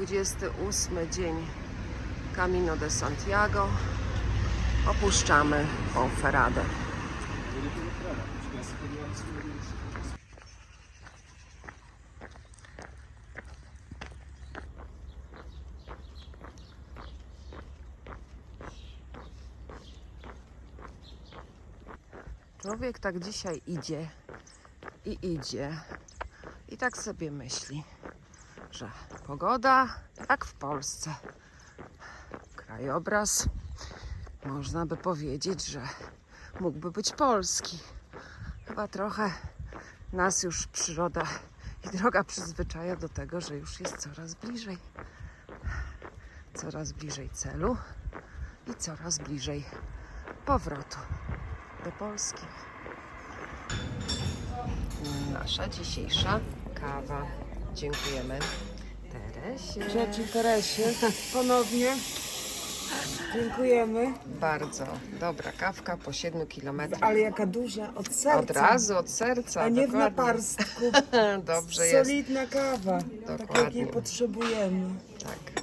28 dzień Camino de Santiago. Opuszczamy Ponferradę. Człowiek tak dzisiaj idzie i idzie i tak sobie myśli, że pogoda jak w Polsce. Krajobraz można by powiedzieć, że mógłby być polski. Chyba trochę nas już przyroda i droga przyzwyczaja do tego, że już jest coraz bliżej. Coraz bliżej celu i coraz bliżej powrotu do Polski. Nasza dzisiejsza kawa. Dziękujemy Teresie. Rzeczy Teresie, ponownie. Dziękujemy. Bardzo dobra kawka po 7 kilometrach. Ale jaka duża, od serca. Od razu, od serca. A nie w dokładnie. naparstku. Dobrze jest. Solidna kawa. Tak Dokładnie. jakiej potrzebujemy. Tak.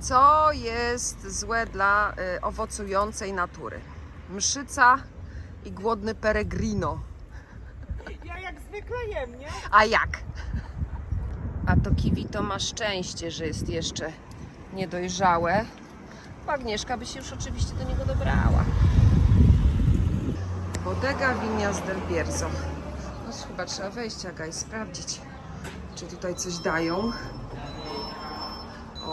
Co jest złe dla y, owocującej natury? Mszyca i głodny peregrino. Zwykle jem, nie? A jak? A to kiwi to ma szczęście, że jest jeszcze niedojrzałe. Agnieszka by się już oczywiście do niego dobrała. Bodega Winias del Bierzo. No chyba trzeba wejść, Aga, i sprawdzić, czy tutaj coś dają. O.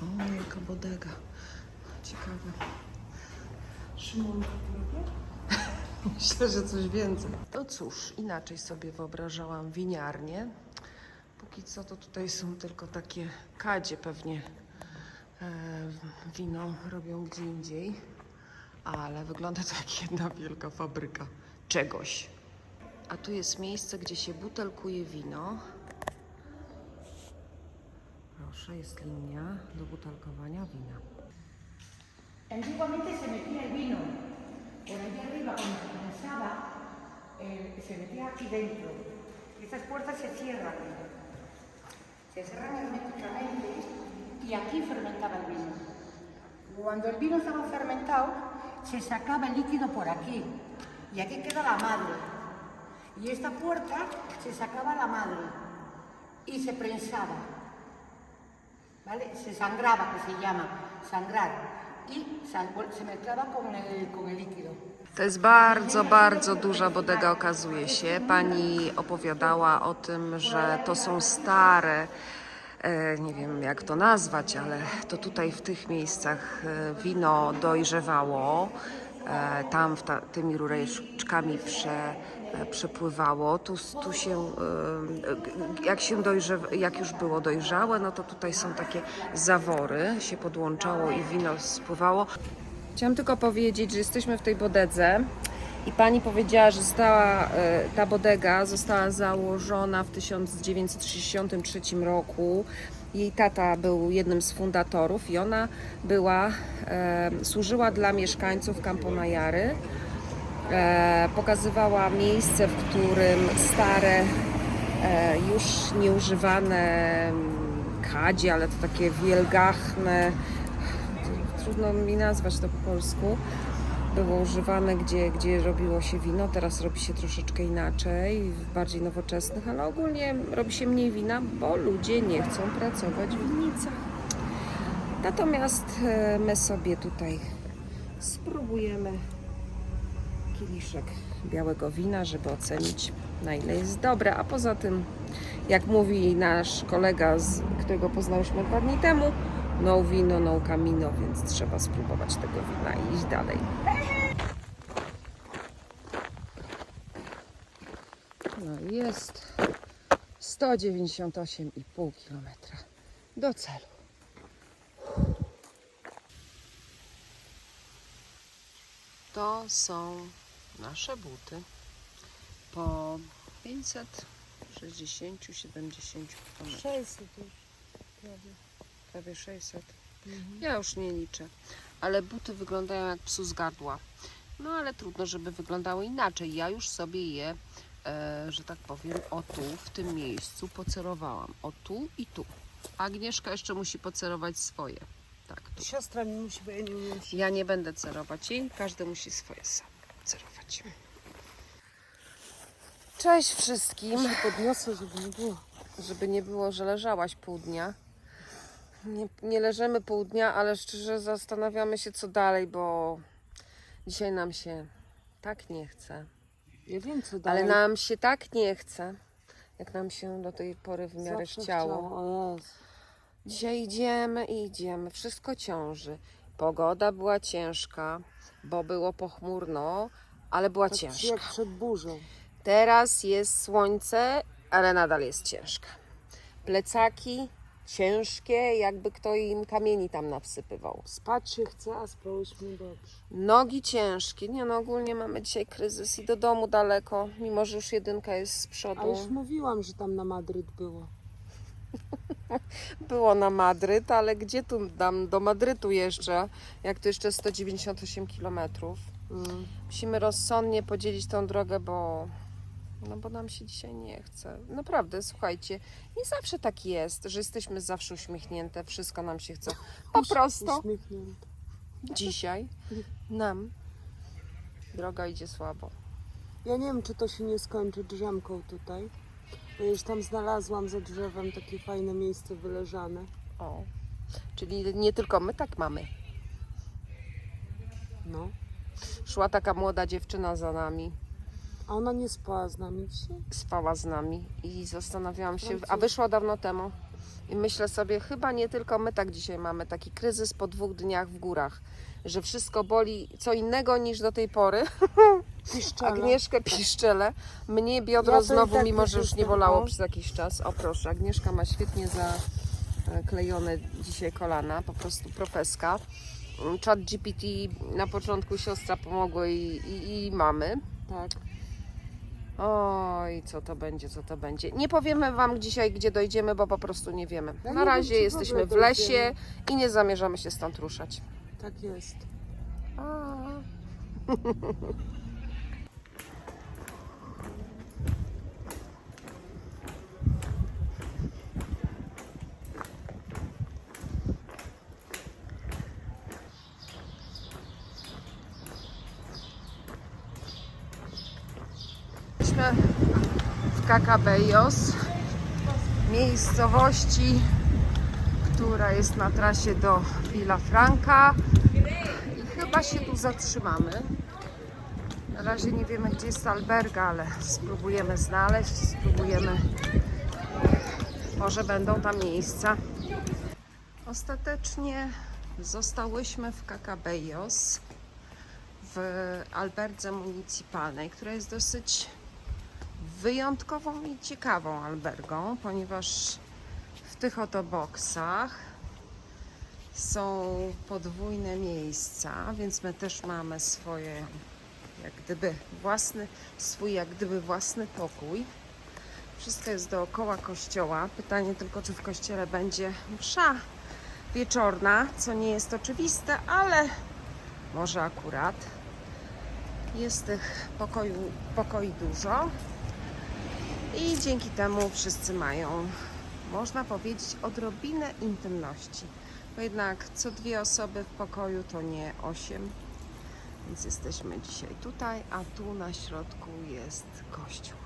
O, jaka bodega. Ciekawe. Szymon, Myślę, że coś więcej. No cóż, inaczej sobie wyobrażałam winiarnię. Póki co to tutaj są tylko takie kadzie pewnie e, wino robią gdzie indziej. Ale wygląda to jak jedna wielka fabryka czegoś. A tu jest miejsce, gdzie się butelkuje wino. Proszę, jest linia do butelkowania wina. Antiguamente se metía el vino por allá arriba cuando se prensaba, eh, se metía aquí dentro. Y estas puertas se cierran. Se cierran herméticamente y aquí fermentaba el vino. Cuando el vino estaba fermentado, se sacaba el líquido por aquí. Y aquí queda la madre. Y esta puerta se sacaba la madre y se prensaba. ¿vale? Se sangraba, que se llama, sangrar, y sa- se mezclaba con el, con el líquido. To jest bardzo, bardzo duża bodega, okazuje się. Pani opowiadała o tym, że to są stare, e, nie wiem jak to nazwać, ale to tutaj w tych miejscach e, wino dojrzewało. E, tam w ta, tymi rureczkami prze, e, przepływało. Tu, tu się, e, jak, się dojrze, jak już było dojrzałe, no to tutaj są takie zawory, się podłączało i wino spływało. Chciałam tylko powiedzieć, że jesteśmy w tej bodedze i pani powiedziała, że została, ta bodega została założona w 1963 roku. Jej tata był jednym z fundatorów i ona była, e, służyła dla mieszkańców Campo Najary. E, pokazywała miejsce, w którym stare, e, już nieużywane mm, kadzie, ale to takie wielgachne, trudno mi nazwać to po polsku, było używane, gdzie, gdzie robiło się wino. Teraz robi się troszeczkę inaczej, w bardziej nowoczesnych, ale ogólnie robi się mniej wina, bo ludzie nie chcą pracować w winnicach. Natomiast e, my sobie tutaj spróbujemy kieliszek białego wina, żeby ocenić na ile jest dobre, a poza tym, jak mówi nasz kolega, którego poznałyśmy dwa dni temu, no wino, no camino, więc trzeba spróbować tego wina i iść dalej. No jest 198,5 km do celu. To są nasze buty po 560-70 km. 600 już. prawie. Prawie 600. Ja już nie liczę, ale buty wyglądają jak psu z gardła. No ale trudno, żeby wyglądały inaczej. Ja już sobie je, e, że tak powiem, o tu, w tym miejscu pocerowałam. O tu i tu. Agnieszka jeszcze musi pocerować swoje. Tak, tu. Siostra mi musi, bo ja nie umiem. Ja nie będę cerować jej, każdy musi swoje sam cerować. Cześć wszystkim. się podniosę, żeby nie było. Żeby nie było, że leżałaś pół dnia. Nie, nie leżymy pół dnia, ale szczerze zastanawiamy się, co dalej, bo dzisiaj nam się tak nie chce. Ja wiem, co dalej. Ale nam się tak nie chce, jak nam się do tej pory w miarę Zawsze chciało. O Jezu. Dzisiaj idziemy i idziemy, wszystko ciąży. Pogoda była ciężka, bo było pochmurno, ale była Tak ciężka. jak przed burzą. Teraz jest słońce, ale nadal jest ciężka. Plecaki ciężkie, jakby kto im kamieni tam nawsypywał. Spać się chce, a spałyśmy dobrze. Nogi ciężkie. Nie no, ogólnie mamy dzisiaj kryzys i do domu daleko, mimo że już jedynka jest z A przodu. już mówiłam, że tam na Madryt było. Było na Madryt, ale gdzie tu dam do Madrytu jeszcze, jak to jeszcze 198 kilometrów. Mm. Musimy rozsądnie podzielić tą drogę, bo no bo nam się dzisiaj nie chce. Naprawdę, słuchajcie, nie zawsze tak jest, że jesteśmy zawsze uśmiechnięte, wszystko nam się chce. Po prostu Uśmiechnięte. dzisiaj nam droga idzie słabo. Ja nie wiem, czy to się nie skończy drzemką tutaj. Bo już tam znalazłam za drzewem takie fajne miejsce wyleżane. O. Czyli nie tylko my tak mamy. No. Szła taka młoda dziewczyna za nami, A ona nie spała z nami dzisiaj? spała z nami i zastanawiałam się, No a wyszła dawno temu. I myślę sobie, chyba nie tylko my tak dzisiaj mamy taki kryzys po dwóch dniach w górach, że wszystko boli co innego niż do tej pory. Piszczele. Agnieszkę piszczele, mnie biodro Ja to i znowu, tak mimo że już nie bolało o. przez jakiś czas. O proszę, Agnieszka ma świetnie zaklejone dzisiaj kolana, po prostu profeska. Chat GPT na początku siostra pomogła i, i, i mamy. Tak. Oj, co to będzie, co to będzie. Nie powiemy Wam dzisiaj, gdzie dojdziemy, bo po prostu nie wiemy. Ja Na nie wiem, razie czy w jesteśmy ogóle w lesie i nie zamierzamy się stąd ruszać. Tak jest. A. Jesteśmy w Cacabeyos, miejscowości, która jest na trasie do Villafranca i chyba się tu zatrzymamy. Na razie nie wiemy, gdzie jest alberga, ale spróbujemy znaleźć, spróbujemy. Może będą tam miejsca. Ostatecznie zostałyśmy w Cacabeyos w alberdze municipalnej, która jest dosyć wyjątkową i ciekawą albergą, ponieważ w tych oto boksach są podwójne miejsca, więc my też mamy swoje, jak gdyby własny, swój jak gdyby własny pokój. Wszystko jest dookoła kościoła. Pytanie tylko, czy w kościele będzie msza wieczorna, co nie jest oczywiste, ale może akurat. Jest tych pokoju, pokoi dużo i dzięki temu wszyscy mają, można powiedzieć, odrobinę intymności. Bo jednak co dwie osoby w pokoju to nie osiem, więc jesteśmy dzisiaj tutaj, a tu na środku jest kościół.